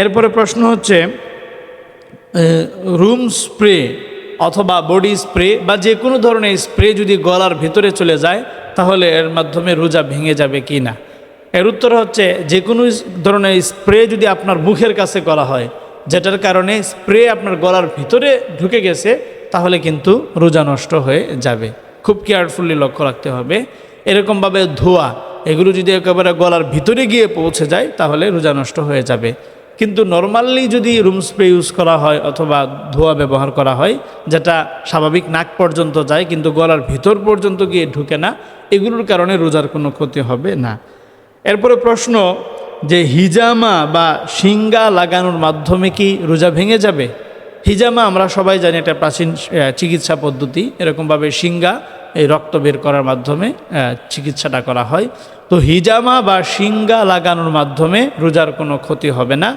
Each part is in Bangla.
এরপরে প্রশ্ন হচ্ছে রুম স্প্রে অথবা বডি স্প্রে বা যে কোনো ধরনের স্প্রে যদি গলার ভিতরে চলে যায়, তাহলে এর মাধ্যমে রোজা ভেঙে যাবে কি না? এর উত্তর হচ্ছে, যে কোনো ধরনের স্প্রে যদি আপনার মুখের কাছে করা হয়, যেটার কারণে স্প্রে আপনার গলার ভিতরে ঢুকে গেছে, তাহলে কিন্তু রোজা নষ্ট হয়ে যাবে। খুব কেয়ারফুলি লক্ষ্য রাখতে হবে। এরকমভাবে ধোয়া, এগুলো যদি একেবারে গলার ভিতরে গিয়ে পৌঁছে যায়, তাহলে রোজা নষ্ট হয়ে যাবে। কিন্তু নর্মালি যদি রুম স্প্রে ইউজ করা হয় অথবা ধোয়া ব্যবহার করা হয়, যেটা স্বাভাবিক নাক পর্যন্ত যায় কিন্তু গলার ভিতর পর্যন্ত গিয়ে ঢুকে না, এগুলোর কারণে রোজার কোনো ক্ষতি হবে না। এরপরে প্রশ্ন যে হিজামা বা শিঙ্গা লাগানোর মাধ্যমে কি রোজা ভেঙে যাবে? হিজামা আমরা সবাই জানি এটা প্রাচীন চিকিৎসা পদ্ধতি। এরকমভাবে শিঙ্গা এই রক্ত বের করার মাধ্যমে চিকিৎসাটা করা হয়। তো হিজামা বা শিঙ্গা লাগানোর মাধ্যমে রোজার কোনো ক্ষতি হবে না।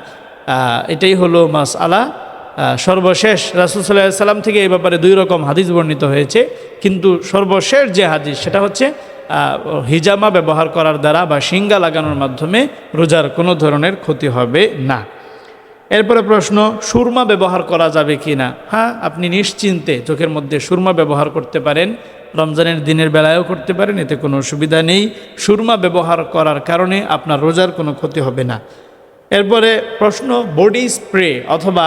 এটাই হলো মাস আলা সর্বশেষ রাসুল সাল্লাহ সাল্লাম থেকে এই ব্যাপারে দুই রকম হাদিস বর্ণিত হয়েছে। কিন্তু সর্বশেষ যে হাদিস, সেটা হচ্ছে হিজামা ব্যবহার করার দ্বারা বা শিঙ্গা লাগানোর মাধ্যমে রোজার কোনো ধরনের ক্ষতি হবে না। এরপরে প্রশ্ন, সুরমা ব্যবহার করা যাবে কি না হ্যাঁ আপনি নিশ্চিন্তে চোখের মধ্যে সুরমা ব্যবহার করতে পারেন। রমজানের দিনের বেলায়ও করতে পারেন, এতে কোনো অসুবিধা নেই। সুরমা ব্যবহার করার কারণে আপনার রোজার কোনো ক্ষতি হবে না। এরপরে প্রশ্ন, বডি স্প্রে অথবা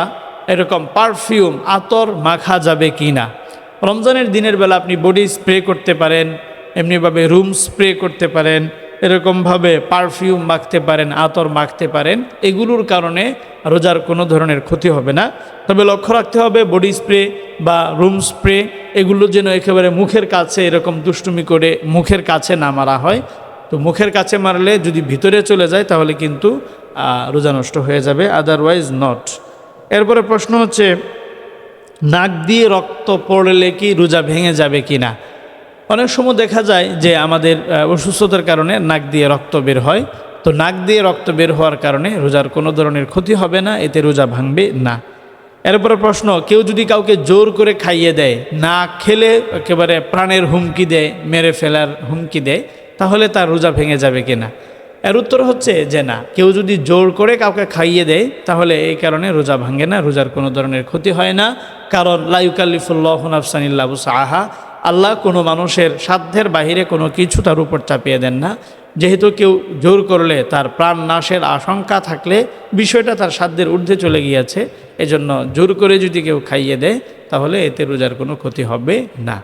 এরকম পারফিউম, আতর মাখা যাবে কি না রমজানের দিনের বেলা আপনি বডি স্প্রে করতে পারেন, এমনিভাবে রুম স্প্রে করতে পারেন এরকমভাবে পারফিউম মাখতে পারেন, আতর মাখতে পারেন, এগুলোর কারণে রোজার কোনো ধরনের ক্ষতি হবে না। তবে লক্ষ্য রাখতে হবে বডি স্প্রে বা রুম স্প্রে এগুলো যেন একেবারে মুখের কাছে এরকম দুষ্টুমি করে মুখের কাছে না মারা হয়। তো মুখের কাছে মারলে যদি ভিতরে চলে যায়, তাহলে কিন্তু রোজা নষ্ট হয়ে যাবে আদারওয়াইজ নট এরপরে প্রশ্ন হচ্ছে, নাক দিয়ে রক্ত পড়লে কি রোজা ভেঙে যাবে কি না অনেক সময় দেখা যায় যে আমাদের অসুস্থতার কারণে নাক দিয়ে রক্ত বের হয়। তো নাক দিয়ে রক্ত বের হওয়ার কারণে রোজার কোনো ধরনের ক্ষতি হবে না, এতে রোজা ভাঙবে না। এরপরে প্রশ্ন, কেউ যদি কাউকে জোর করে খাইয়ে দেয়, না খেলে একেবারে প্রাণের হুমকি দেয়, মেরে ফেলার হুমকি দেয়, তাহলে তার রোজা ভেঙে যাবে কিনা? এর উত্তর হচ্ছে যে না। কেউ যদি জোর করে কাউকে খাইয়ে দেয়, তাহলে এই কারণে রোজা ভাঙে না, রোজার কোনো ধরনের ক্ষতি হয় না। কারণ লাইকাল্লিফুল্লাহ আফসানিল্লাহু সাহা আল্লাহ কোনো মানুষের সাধ্যের বাহিরে কোনো কিছু তার উপর চাপিয়ে দেন না। যেহেতু কেউ জোর করলে তার প্রাণ নাশের আশঙ্কা থাকলে বিষয়টা তার সাধ্যের ঊর্ধ্বে চলে গিয়েছে। এজন্য জোর করে যদি কেউ খাইয়ে দেয়, তাহলে এতে রোজার কোনো ক্ষতি হবে না।